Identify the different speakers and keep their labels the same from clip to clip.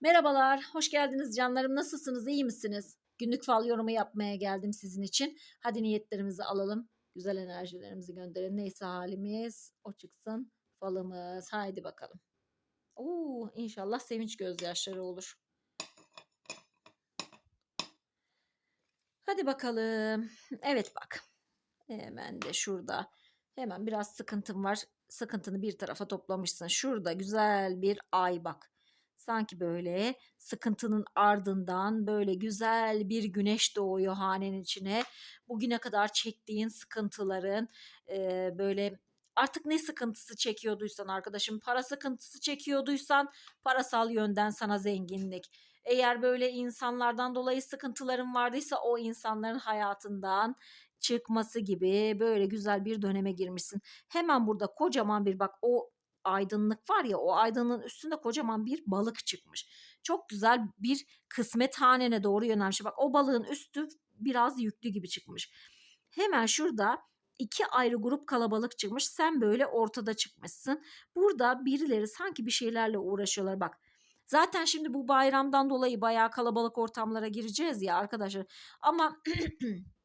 Speaker 1: Merhabalar, hoş geldiniz canlarım. Nasılsınız, iyi misiniz? Günlük fal yorumu yapmaya geldim sizin için. Hadi niyetlerimizi alalım. Güzel enerjilerimizi gönderelim. Neyse halimiz o çıksın falımız. Haydi bakalım. Oo, inşallah sevinç gözyaşları olur. Hadi bakalım. Evet bak. Hemen de şurada. Hemen biraz sıkıntım var. Sıkıntını bir tarafa toplamışsın. Şurada güzel bir ay bak. Sanki böyle sıkıntının ardından böyle güzel bir güneş doğuyor hanenin içine. Bugüne kadar çektiğin sıkıntıların e, böyle artık ne sıkıntısı çekiyorduysan arkadaşım para sıkıntısı çekiyorduysan parasal yönden sana zenginlik. Eğer böyle insanlardan dolayı sıkıntıların vardıysa o insanların hayatından çıkması gibi böyle güzel bir döneme girmişsin. Hemen burada kocaman bir bak o aydınlık var ya o aydınlığın üstünde kocaman bir balık çıkmış. Çok güzel bir kısmet hanene doğru yönelmiş. Bak o balığın üstü biraz yüklü gibi çıkmış. Hemen şurada iki ayrı grup kalabalık çıkmış. Sen böyle ortada çıkmışsın. Burada birileri sanki bir şeylerle uğraşıyorlar. Bak Zaten şimdi bu bayramdan dolayı bayağı kalabalık ortamlara gireceğiz ya arkadaşlar. Ama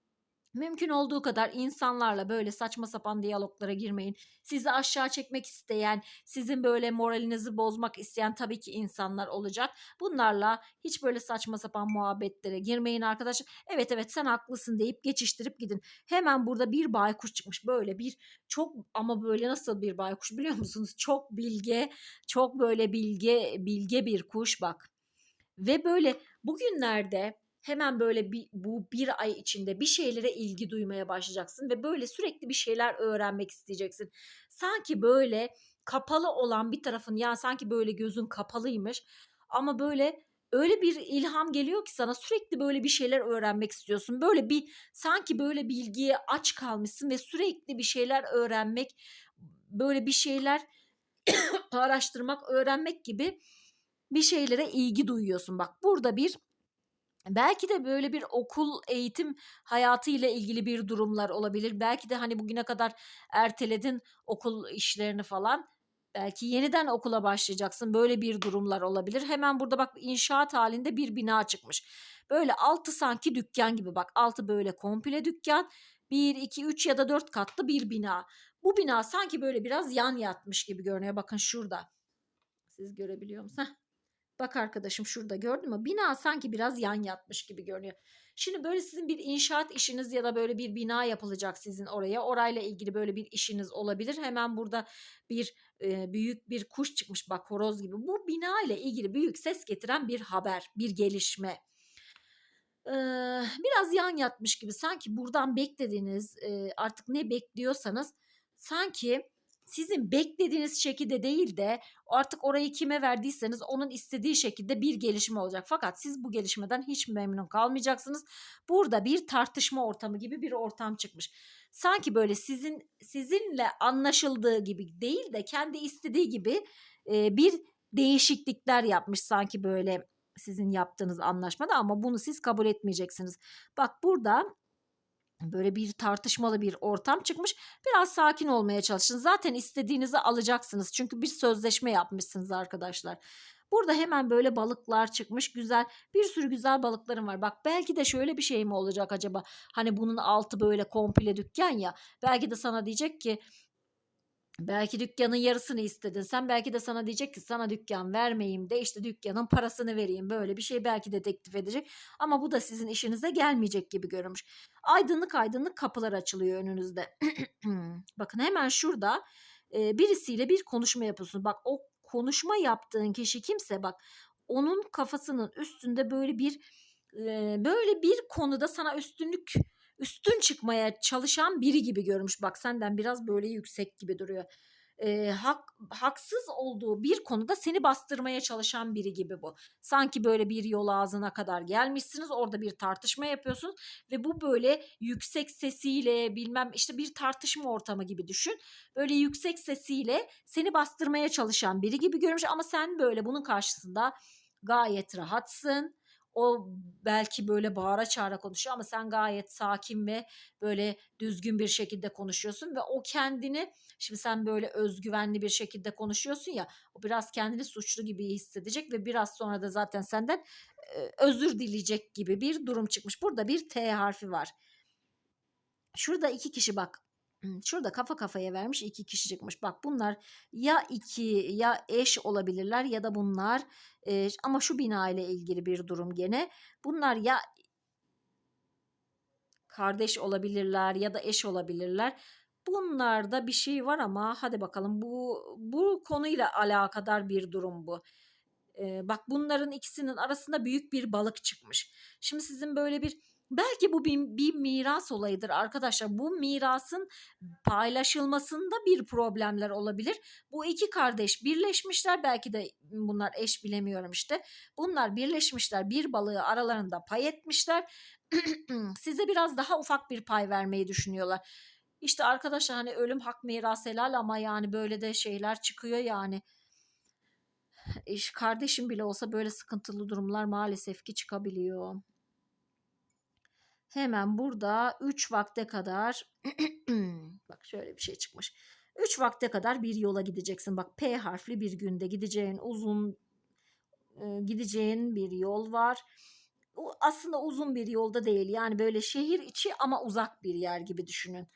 Speaker 1: Mümkün olduğu kadar insanlarla böyle saçma sapan diyaloglara girmeyin. Sizi aşağı çekmek isteyen, sizin böyle moralinizi bozmak isteyen tabii ki insanlar olacak. Bunlarla hiç böyle saçma sapan muhabbetlere girmeyin arkadaşlar. Evet evet sen haklısın deyip geçiştirip gidin. Hemen burada bir baykuş çıkmış. Böyle bir çok ama böyle nasıl bir baykuş biliyor musunuz? Çok bilge, çok böyle bilge bilge bir kuş bak. Ve böyle bugünlerde hemen böyle bir, bu bir ay içinde bir şeylere ilgi duymaya başlayacaksın ve böyle sürekli bir şeyler öğrenmek isteyeceksin. Sanki böyle kapalı olan bir tarafın ya sanki böyle gözün kapalıymış ama böyle öyle bir ilham geliyor ki sana sürekli böyle bir şeyler öğrenmek istiyorsun. Böyle bir sanki böyle bilgiye aç kalmışsın ve sürekli bir şeyler öğrenmek, böyle bir şeyler araştırmak, öğrenmek gibi bir şeylere ilgi duyuyorsun. Bak burada bir Belki de böyle bir okul eğitim hayatı ile ilgili bir durumlar olabilir. Belki de hani bugüne kadar erteledin okul işlerini falan. Belki yeniden okula başlayacaksın. Böyle bir durumlar olabilir. Hemen burada bak inşaat halinde bir bina çıkmış. Böyle altı sanki dükkan gibi bak. Altı böyle komple dükkan. Bir, iki, üç ya da dört katlı bir bina. Bu bina sanki böyle biraz yan yatmış gibi görünüyor. Bakın şurada. Siz görebiliyor musunuz? Bak arkadaşım şurada gördün mü? Bina sanki biraz yan yatmış gibi görünüyor. Şimdi böyle sizin bir inşaat işiniz ya da böyle bir bina yapılacak sizin oraya. Orayla ilgili böyle bir işiniz olabilir. Hemen burada bir e, büyük bir kuş çıkmış bak horoz gibi. Bu bina ile ilgili büyük ses getiren bir haber, bir gelişme. Biraz yan yatmış gibi sanki buradan beklediğiniz e, artık ne bekliyorsanız sanki sizin beklediğiniz şekilde değil de artık orayı kime verdiyseniz onun istediği şekilde bir gelişme olacak. Fakat siz bu gelişmeden hiç memnun kalmayacaksınız. Burada bir tartışma ortamı gibi bir ortam çıkmış. Sanki böyle sizin sizinle anlaşıldığı gibi değil de kendi istediği gibi e, bir değişiklikler yapmış sanki böyle sizin yaptığınız anlaşmada ama bunu siz kabul etmeyeceksiniz. Bak burada böyle bir tartışmalı bir ortam çıkmış. Biraz sakin olmaya çalışın. Zaten istediğinizi alacaksınız. Çünkü bir sözleşme yapmışsınız arkadaşlar. Burada hemen böyle balıklar çıkmış. Güzel bir sürü güzel balıklarım var. Bak belki de şöyle bir şey mi olacak acaba? Hani bunun altı böyle komple dükkan ya. Belki de sana diyecek ki Belki dükkanın yarısını istedin. Sen belki de sana diyecek ki sana dükkan vermeyeyim de işte dükkanın parasını vereyim. Böyle bir şey belki de teklif edecek. Ama bu da sizin işinize gelmeyecek gibi görünmüş. Aydınlık aydınlık kapılar açılıyor önünüzde. Bakın hemen şurada e, birisiyle bir konuşma yapıyorsun. Bak o konuşma yaptığın kişi kimse bak onun kafasının üstünde böyle bir e, böyle bir konuda sana üstünlük üstün çıkmaya çalışan biri gibi görmüş. Bak senden biraz böyle yüksek gibi duruyor. E, hak, haksız olduğu bir konuda seni bastırmaya çalışan biri gibi bu. Sanki böyle bir yol ağzına kadar gelmişsiniz orada bir tartışma yapıyorsunuz ve bu böyle yüksek sesiyle bilmem işte bir tartışma ortamı gibi düşün. Böyle yüksek sesiyle seni bastırmaya çalışan biri gibi görmüş ama sen böyle bunun karşısında gayet rahatsın O belki böyle bağıra çağıra konuşuyor ama sen gayet sakin ve böyle düzgün bir şekilde konuşuyorsun ve o kendini şimdi sen böyle özgüvenli bir şekilde konuşuyorsun ya o biraz kendini suçlu gibi hissedecek ve biraz sonra da zaten senden e, özür dileyecek gibi bir durum çıkmış. Burada bir T harfi var. Şurada iki kişi bak Şurada kafa kafaya vermiş iki kişi çıkmış. Bak bunlar ya iki ya eş olabilirler ya da bunlar e, ama şu bina ile ilgili bir durum gene. Bunlar ya kardeş olabilirler ya da eş olabilirler. Bunlarda bir şey var ama hadi bakalım bu bu konuyla alakadar bir durum bu. Ee, bak bunların ikisinin arasında büyük bir balık çıkmış. Şimdi sizin böyle bir Belki bu bir, bir miras olayıdır arkadaşlar. Bu mirasın paylaşılmasında bir problemler olabilir. Bu iki kardeş birleşmişler. Belki de bunlar eş bilemiyorum işte. Bunlar birleşmişler. Bir balığı aralarında pay etmişler. Size biraz daha ufak bir pay vermeyi düşünüyorlar. İşte arkadaşlar hani ölüm hak miras helal ama yani böyle de şeyler çıkıyor yani. Kardeşim bile olsa böyle sıkıntılı durumlar maalesef ki çıkabiliyor. Hemen burada 3 vakte kadar bak şöyle bir şey çıkmış. 3 vakte kadar bir yola gideceksin. Bak P harfli bir günde gideceğin uzun e, gideceğin bir yol var. O aslında uzun bir yolda değil. Yani böyle şehir içi ama uzak bir yer gibi düşünün.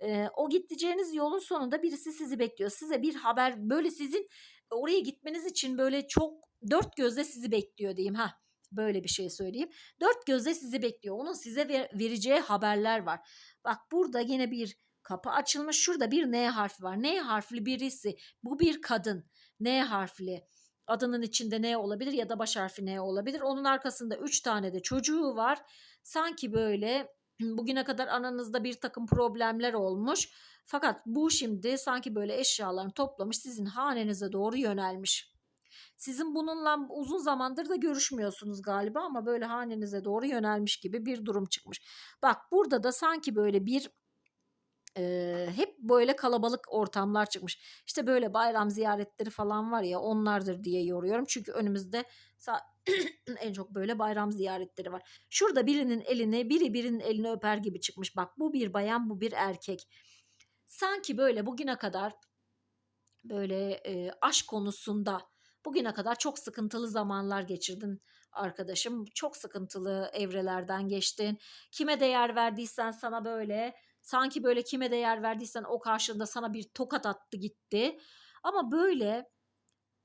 Speaker 1: E, o gideceğiniz yolun sonunda birisi sizi bekliyor. Size bir haber böyle sizin oraya gitmeniz için böyle çok dört gözle sizi bekliyor diyeyim. Ha Böyle bir şey söyleyeyim. Dört gözle sizi bekliyor. Onun size ver, vereceği haberler var. Bak burada yine bir kapı açılmış. Şurada bir N harfi var. N harfli birisi. Bu bir kadın. N harfli. Adının içinde N olabilir ya da baş harfi N olabilir. Onun arkasında üç tane de çocuğu var. Sanki böyle bugüne kadar ananızda bir takım problemler olmuş. Fakat bu şimdi sanki böyle eşyalarını toplamış sizin hanenize doğru yönelmiş. Sizin bununla uzun zamandır da görüşmüyorsunuz galiba ama böyle hanenize doğru yönelmiş gibi bir durum çıkmış. Bak burada da sanki böyle bir e, hep böyle kalabalık ortamlar çıkmış. İşte böyle bayram ziyaretleri falan var ya onlardır diye yoruyorum. Çünkü önümüzde en çok böyle bayram ziyaretleri var. Şurada birinin elini biri birinin elini öper gibi çıkmış. Bak bu bir bayan bu bir erkek. Sanki böyle bugüne kadar böyle e, aşk konusunda Bugüne kadar çok sıkıntılı zamanlar geçirdin arkadaşım. Çok sıkıntılı evrelerden geçtin. Kime değer verdiysen sana böyle sanki böyle kime değer verdiysen o karşında sana bir tokat attı gitti. Ama böyle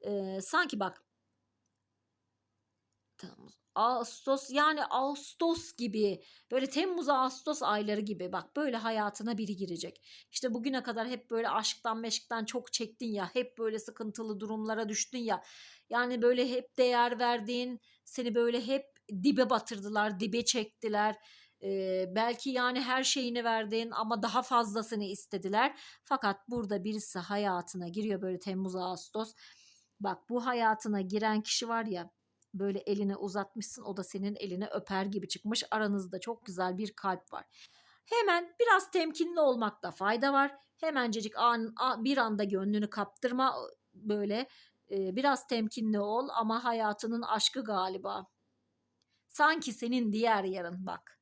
Speaker 1: e, sanki bak Temmuz, Ağustos yani Ağustos gibi böyle Temmuz Ağustos ayları gibi bak böyle hayatına biri girecek. İşte bugüne kadar hep böyle aşktan meşkten çok çektin ya hep böyle sıkıntılı durumlara düştün ya. Yani böyle hep değer verdiğin seni böyle hep dibe batırdılar dibe çektiler. Ee, belki yani her şeyini verdin ama daha fazlasını istediler. Fakat burada birisi hayatına giriyor böyle Temmuz Ağustos. Bak bu hayatına giren kişi var ya böyle eline uzatmışsın o da senin elini öper gibi çıkmış. Aranızda çok güzel bir kalp var. Hemen biraz temkinli olmakta fayda var. Hemencecik an, bir anda gönlünü kaptırma böyle e, biraz temkinli ol ama hayatının aşkı galiba. Sanki senin diğer yarın bak.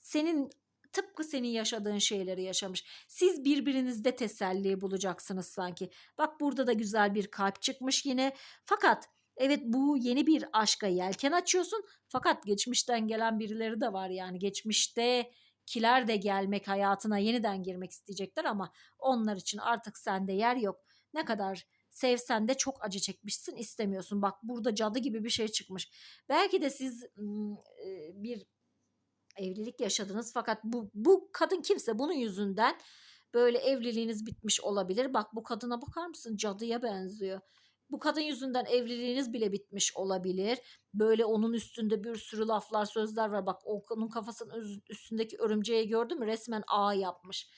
Speaker 1: Senin tıpkı senin yaşadığın şeyleri yaşamış. Siz birbirinizde teselli bulacaksınız sanki. Bak burada da güzel bir kalp çıkmış yine. Fakat Evet bu yeni bir aşka yelken açıyorsun fakat geçmişten gelen birileri de var yani geçmişte kiler de gelmek hayatına yeniden girmek isteyecekler ama onlar için artık sende yer yok. Ne kadar sevsen de çok acı çekmişsin istemiyorsun. Bak burada cadı gibi bir şey çıkmış. Belki de siz bir evlilik yaşadınız fakat bu bu kadın kimse bunun yüzünden böyle evliliğiniz bitmiş olabilir. Bak bu kadına bakar mısın? Cadıya benziyor. Bu kadın yüzünden evliliğiniz bile bitmiş olabilir. Böyle onun üstünde bir sürü laflar, sözler var. Bak onun kafasının üstündeki örümceği gördün mü? Resmen ağ yapmış.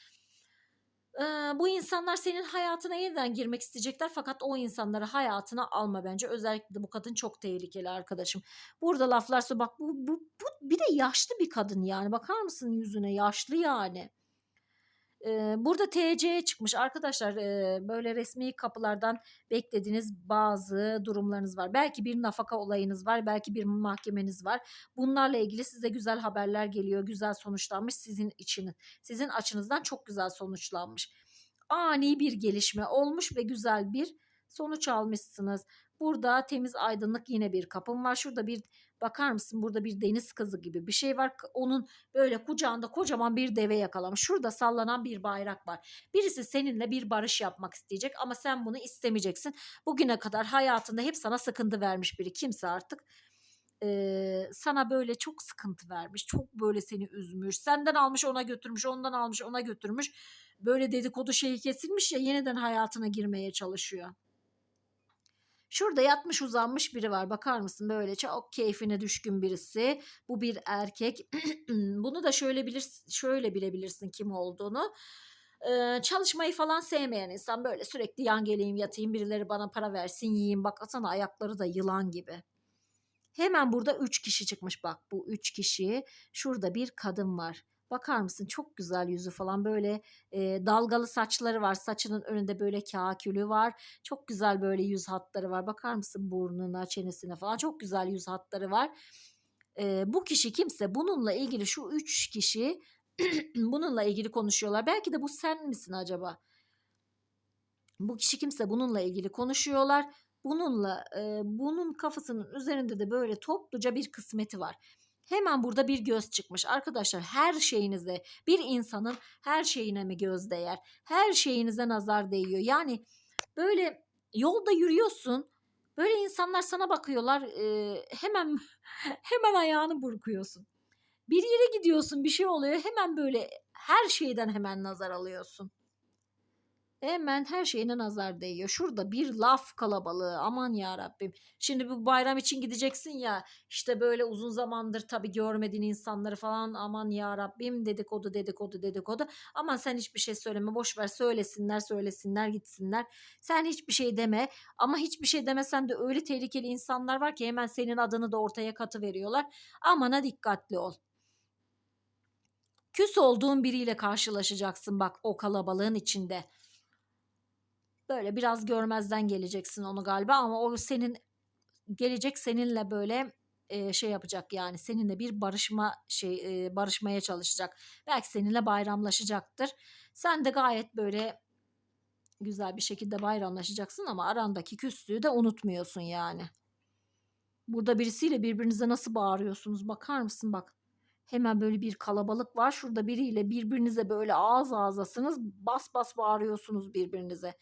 Speaker 1: Ee, bu insanlar senin hayatına yeniden girmek isteyecekler fakat o insanları hayatına alma bence. Özellikle bu kadın çok tehlikeli arkadaşım. Burada laflar bak bu, bu, bu bir de yaşlı bir kadın yani bakar mısın yüzüne yaşlı yani. Burada TC çıkmış arkadaşlar, böyle resmi kapılardan beklediğiniz bazı durumlarınız var. Belki bir nafaka olayınız var, belki bir mahkemeniz var. Bunlarla ilgili size güzel haberler geliyor, güzel sonuçlanmış sizin için. Sizin açınızdan çok güzel sonuçlanmış. Ani bir gelişme olmuş ve güzel bir sonuç almışsınız. Burada temiz aydınlık yine bir kapım var. Şurada bir bakar mısın? Burada bir deniz kızı gibi bir şey var. Onun böyle kucağında kocaman bir deve yakalamış. Şurada sallanan bir bayrak var. Birisi seninle bir barış yapmak isteyecek ama sen bunu istemeyeceksin. Bugüne kadar hayatında hep sana sıkıntı vermiş biri. Kimse artık eee, sana böyle çok sıkıntı vermiş. Çok böyle seni üzmüş. Senden almış ona götürmüş. Ondan almış ona götürmüş. Böyle dedikodu şeyi kesilmiş ya yeniden hayatına girmeye çalışıyor. Şurada yatmış uzanmış biri var. Bakar mısın? Böyle çok keyfine düşkün birisi. Bu bir erkek. Bunu da şöyle bilir, şöyle bilebilirsin kim olduğunu. Ee, çalışmayı falan sevmeyen insan böyle sürekli yan geleyim yatayım birileri bana para versin yiyeyim. Bak atsana ayakları da yılan gibi. Hemen burada üç kişi çıkmış bak bu üç kişi. Şurada bir kadın var. Bakar mısın çok güzel yüzü falan böyle e, dalgalı saçları var. Saçının önünde böyle kakülü var. Çok güzel böyle yüz hatları var. Bakar mısın burnuna, çenesine falan çok güzel yüz hatları var. E, bu kişi kimse bununla ilgili şu üç kişi bununla ilgili konuşuyorlar. Belki de bu sen misin acaba? Bu kişi kimse bununla ilgili konuşuyorlar. Bununla e, bunun kafasının üzerinde de böyle topluca bir kısmeti var. Hemen burada bir göz çıkmış. Arkadaşlar her şeyinize bir insanın her şeyine mi göz değer? Her şeyinize nazar değiyor. Yani böyle yolda yürüyorsun. Böyle insanlar sana bakıyorlar. e, hemen hemen ayağını burkuyorsun. Bir yere gidiyorsun bir şey oluyor. Hemen böyle her şeyden hemen nazar alıyorsun. Hemen her şeyine nazar değiyor. Şurada bir laf kalabalığı. Aman ya Rabbim. Şimdi bu bayram için gideceksin ya. işte böyle uzun zamandır tabii görmediğin insanları falan. Aman ya Rabbim dedikodu dedikodu dedikodu. Aman sen hiçbir şey söyleme. Boş ver söylesinler söylesinler gitsinler. Sen hiçbir şey deme. Ama hiçbir şey demesen de öyle tehlikeli insanlar var ki hemen senin adını da ortaya katı veriyorlar. Amana dikkatli ol. Küs olduğun biriyle karşılaşacaksın bak o kalabalığın içinde. Böyle biraz görmezden geleceksin onu galiba ama o senin gelecek seninle böyle e, şey yapacak yani seninle bir barışma şey e, barışmaya çalışacak. Belki seninle bayramlaşacaktır. Sen de gayet böyle güzel bir şekilde bayramlaşacaksın ama arandaki küslüğü de unutmuyorsun yani. Burada birisiyle birbirinize nasıl bağırıyorsunuz bakar mısın bak. Hemen böyle bir kalabalık var. Şurada biriyle birbirinize böyle ağız ağzasınız. Bas bas bağırıyorsunuz birbirinize.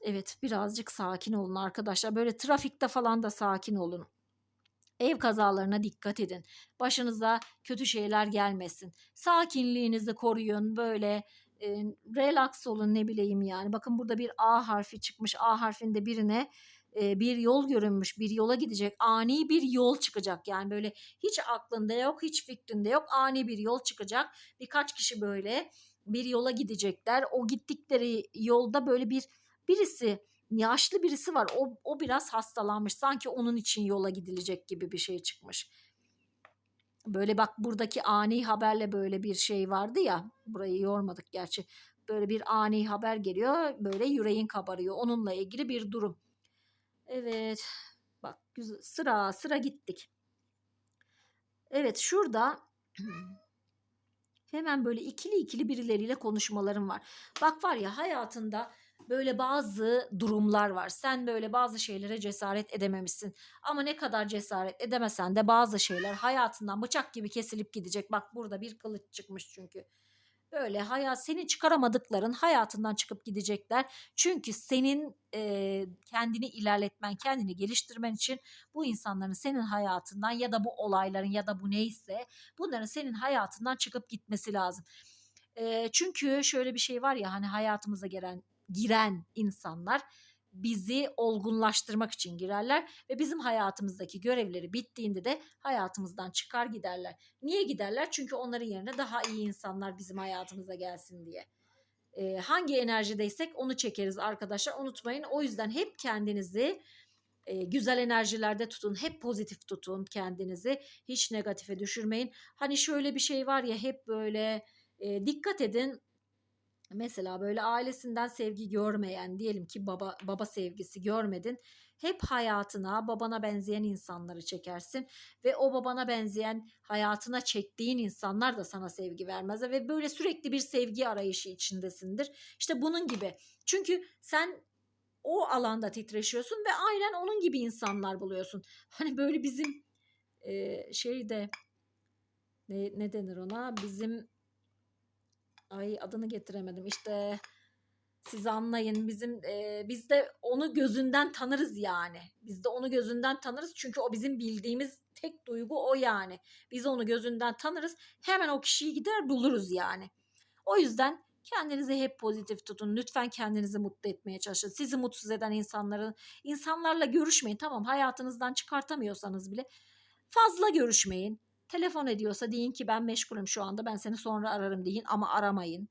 Speaker 1: Evet, birazcık sakin olun arkadaşlar. Böyle trafikte falan da sakin olun. Ev kazalarına dikkat edin. Başınıza kötü şeyler gelmesin. Sakinliğinizi koruyun. Böyle e, relax olun ne bileyim yani. Bakın burada bir A harfi çıkmış. A harfinde birine e, bir yol görünmüş. Bir yola gidecek. Ani bir yol çıkacak. Yani böyle hiç aklında yok, hiç fikrinde yok. Ani bir yol çıkacak. Birkaç kişi böyle bir yola gidecekler. O gittikleri yolda böyle bir birisi yaşlı birisi var. O, o biraz hastalanmış. Sanki onun için yola gidilecek gibi bir şey çıkmış. Böyle bak buradaki ani haberle böyle bir şey vardı ya. Burayı yormadık gerçi. Böyle bir ani haber geliyor. Böyle yüreğin kabarıyor. Onunla ilgili bir durum. Evet. Bak güzel. Sıra sıra gittik. Evet şurada hemen böyle ikili ikili birileriyle konuşmalarım var. Bak var ya hayatında böyle bazı durumlar var. Sen böyle bazı şeylere cesaret edememişsin. Ama ne kadar cesaret edemesen de bazı şeyler hayatından bıçak gibi kesilip gidecek. Bak burada bir kılıç çıkmış çünkü. Böyle hayat seni çıkaramadıkların hayatından çıkıp gidecekler. Çünkü senin e, kendini ilerletmen, kendini geliştirmen için bu insanların senin hayatından ya da bu olayların ya da bu neyse bunların senin hayatından çıkıp gitmesi lazım. E, çünkü şöyle bir şey var ya hani hayatımıza gelen giren insanlar bizi olgunlaştırmak için girerler ve bizim hayatımızdaki görevleri bittiğinde de hayatımızdan çıkar giderler. Niye giderler? Çünkü onların yerine daha iyi insanlar bizim hayatımıza gelsin diye. Ee, hangi enerjideysek onu çekeriz arkadaşlar. Unutmayın. O yüzden hep kendinizi e, güzel enerjilerde tutun. Hep pozitif tutun kendinizi. Hiç negatife düşürmeyin. Hani şöyle bir şey var ya hep böyle e, dikkat edin. Mesela böyle ailesinden sevgi görmeyen diyelim ki baba baba sevgisi görmedin. Hep hayatına babana benzeyen insanları çekersin ve o babana benzeyen hayatına çektiğin insanlar da sana sevgi vermez ve böyle sürekli bir sevgi arayışı içindesindir. İşte bunun gibi. Çünkü sen o alanda titreşiyorsun ve aynen onun gibi insanlar buluyorsun. Hani böyle bizim e, şeyde ne, ne denir ona? Bizim ay adını getiremedim. İşte siz anlayın bizim e, biz de onu gözünden tanırız yani. Biz de onu gözünden tanırız çünkü o bizim bildiğimiz tek duygu o yani. Biz onu gözünden tanırız. Hemen o kişiyi gider buluruz yani. O yüzden kendinizi hep pozitif tutun. Lütfen kendinizi mutlu etmeye çalışın. Sizi mutsuz eden insanların insanlarla görüşmeyin. Tamam hayatınızdan çıkartamıyorsanız bile fazla görüşmeyin. Telefon ediyorsa deyin ki ben meşgulüm şu anda ben seni sonra ararım deyin ama aramayın.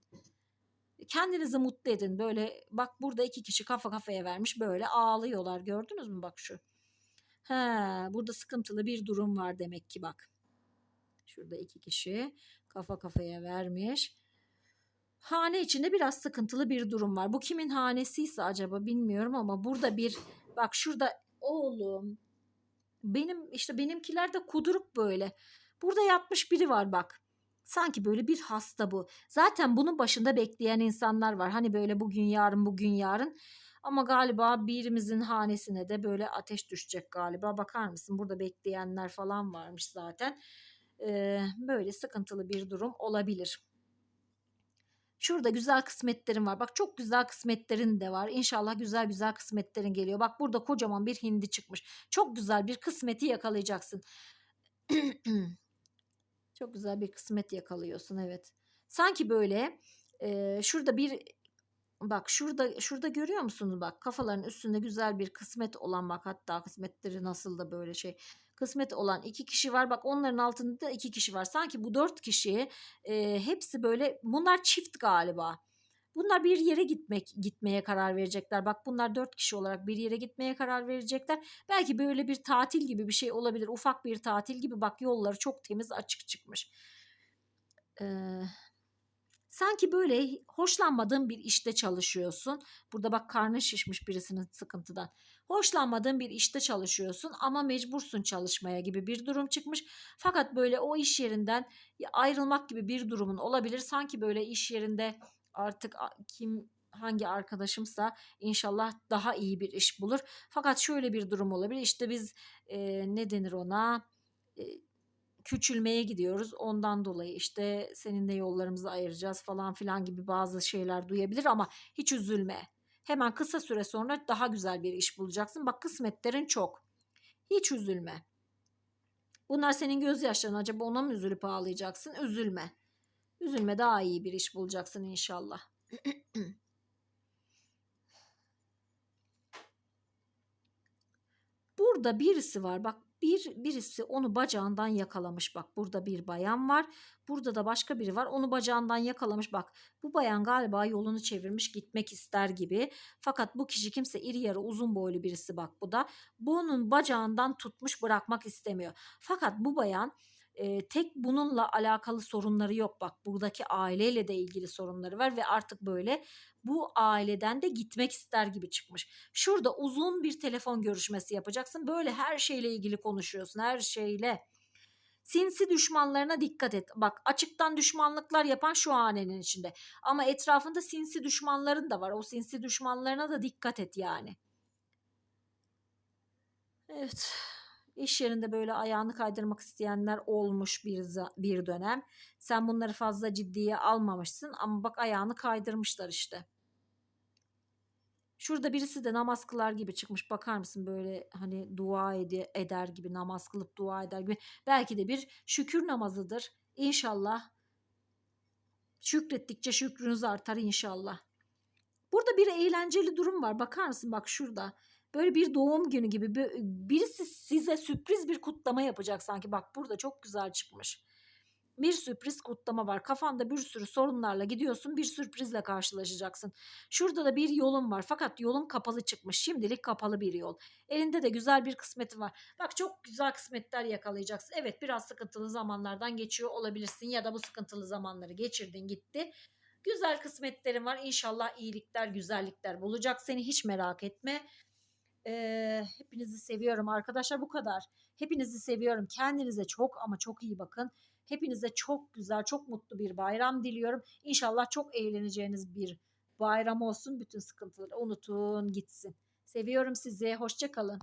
Speaker 1: Kendinizi mutlu edin. Böyle bak burada iki kişi kafa kafaya vermiş böyle ağlıyorlar. Gördünüz mü bak şu. He, burada sıkıntılı bir durum var demek ki bak. Şurada iki kişi kafa kafaya vermiş. Hane içinde biraz sıkıntılı bir durum var. Bu kimin hanesiyse acaba bilmiyorum ama burada bir bak şurada oğlum benim işte benimkiler de kuduruk böyle. Burada yatmış biri var bak. Sanki böyle bir hasta bu. Zaten bunun başında bekleyen insanlar var. Hani böyle bugün yarın bugün yarın. Ama galiba birimizin hanesine de böyle ateş düşecek galiba. Bakar mısın? Burada bekleyenler falan varmış zaten. Ee, böyle sıkıntılı bir durum olabilir. Şurada güzel kısmetlerin var. Bak çok güzel kısmetlerin de var. İnşallah güzel güzel kısmetlerin geliyor. Bak burada kocaman bir hindi çıkmış. Çok güzel bir kısmeti yakalayacaksın. Çok güzel bir kısmet yakalıyorsun evet. Sanki böyle e, şurada bir bak şurada şurada görüyor musunuz bak kafaların üstünde güzel bir kısmet olan bak hatta kısmetleri nasıl da böyle şey kısmet olan iki kişi var. Bak onların altında da iki kişi var. Sanki bu dört kişi e, hepsi böyle bunlar çift galiba Bunlar bir yere gitmek gitmeye karar verecekler. Bak bunlar dört kişi olarak bir yere gitmeye karar verecekler. Belki böyle bir tatil gibi bir şey olabilir. Ufak bir tatil gibi bak yolları çok temiz açık çıkmış. Ee, sanki böyle hoşlanmadığın bir işte çalışıyorsun. Burada bak karnı şişmiş birisinin sıkıntıdan. Hoşlanmadığın bir işte çalışıyorsun ama mecbursun çalışmaya gibi bir durum çıkmış. Fakat böyle o iş yerinden ayrılmak gibi bir durumun olabilir. Sanki böyle iş yerinde artık kim hangi arkadaşımsa inşallah daha iyi bir iş bulur. Fakat şöyle bir durum olabilir. İşte biz e, ne denir ona? E, küçülmeye gidiyoruz. Ondan dolayı işte seninle yollarımızı ayıracağız falan filan gibi bazı şeyler duyabilir ama hiç üzülme. Hemen kısa süre sonra daha güzel bir iş bulacaksın. Bak kısmetlerin çok. Hiç üzülme. Bunlar senin gözyaşların. Acaba ona mı üzülüp ağlayacaksın? Üzülme. Üzülme daha iyi bir iş bulacaksın inşallah. Burada birisi var. Bak bir birisi onu bacağından yakalamış. Bak burada bir bayan var. Burada da başka biri var. Onu bacağından yakalamış. Bak bu bayan galiba yolunu çevirmiş gitmek ister gibi. Fakat bu kişi kimse iri yarı uzun boylu birisi bak bu da. Bunun bacağından tutmuş bırakmak istemiyor. Fakat bu bayan e, tek bununla alakalı sorunları yok. Bak buradaki aileyle de ilgili sorunları var ve artık böyle bu aileden de gitmek ister gibi çıkmış. Şurada uzun bir telefon görüşmesi yapacaksın. Böyle her şeyle ilgili konuşuyorsun. Her şeyle. Sinsi düşmanlarına dikkat et. Bak açıktan düşmanlıklar yapan şu hanenin içinde. Ama etrafında sinsi düşmanların da var. O sinsi düşmanlarına da dikkat et yani. Evet iş yerinde böyle ayağını kaydırmak isteyenler olmuş bir, bir dönem. Sen bunları fazla ciddiye almamışsın ama bak ayağını kaydırmışlar işte. Şurada birisi de namaz kılar gibi çıkmış. Bakar mısın böyle hani dua ed- eder gibi namaz kılıp dua eder gibi. Belki de bir şükür namazıdır. İnşallah şükrettikçe şükrünüz artar inşallah. Burada bir eğlenceli durum var. Bakar mısın bak şurada. Böyle bir doğum günü gibi birisi size sürpriz bir kutlama yapacak sanki. Bak burada çok güzel çıkmış. bir sürpriz kutlama var. Kafanda bir sürü sorunlarla gidiyorsun bir sürprizle karşılaşacaksın. Şurada da bir yolun var fakat yolun kapalı çıkmış. Şimdilik kapalı bir yol. Elinde de güzel bir kısmeti var. Bak çok güzel kısmetler yakalayacaksın. Evet biraz sıkıntılı zamanlardan geçiyor olabilirsin ya da bu sıkıntılı zamanları geçirdin gitti. Güzel kısmetlerin var. İnşallah iyilikler, güzellikler bulacak seni. Hiç merak etme. Ee, hepinizi seviyorum arkadaşlar. Bu kadar. Hepinizi seviyorum. Kendinize çok ama çok iyi bakın. Hepinize çok güzel, çok mutlu bir bayram diliyorum. İnşallah çok eğleneceğiniz bir bayram olsun. Bütün sıkıntıları unutun gitsin. Seviyorum sizi. Hoşça kalın.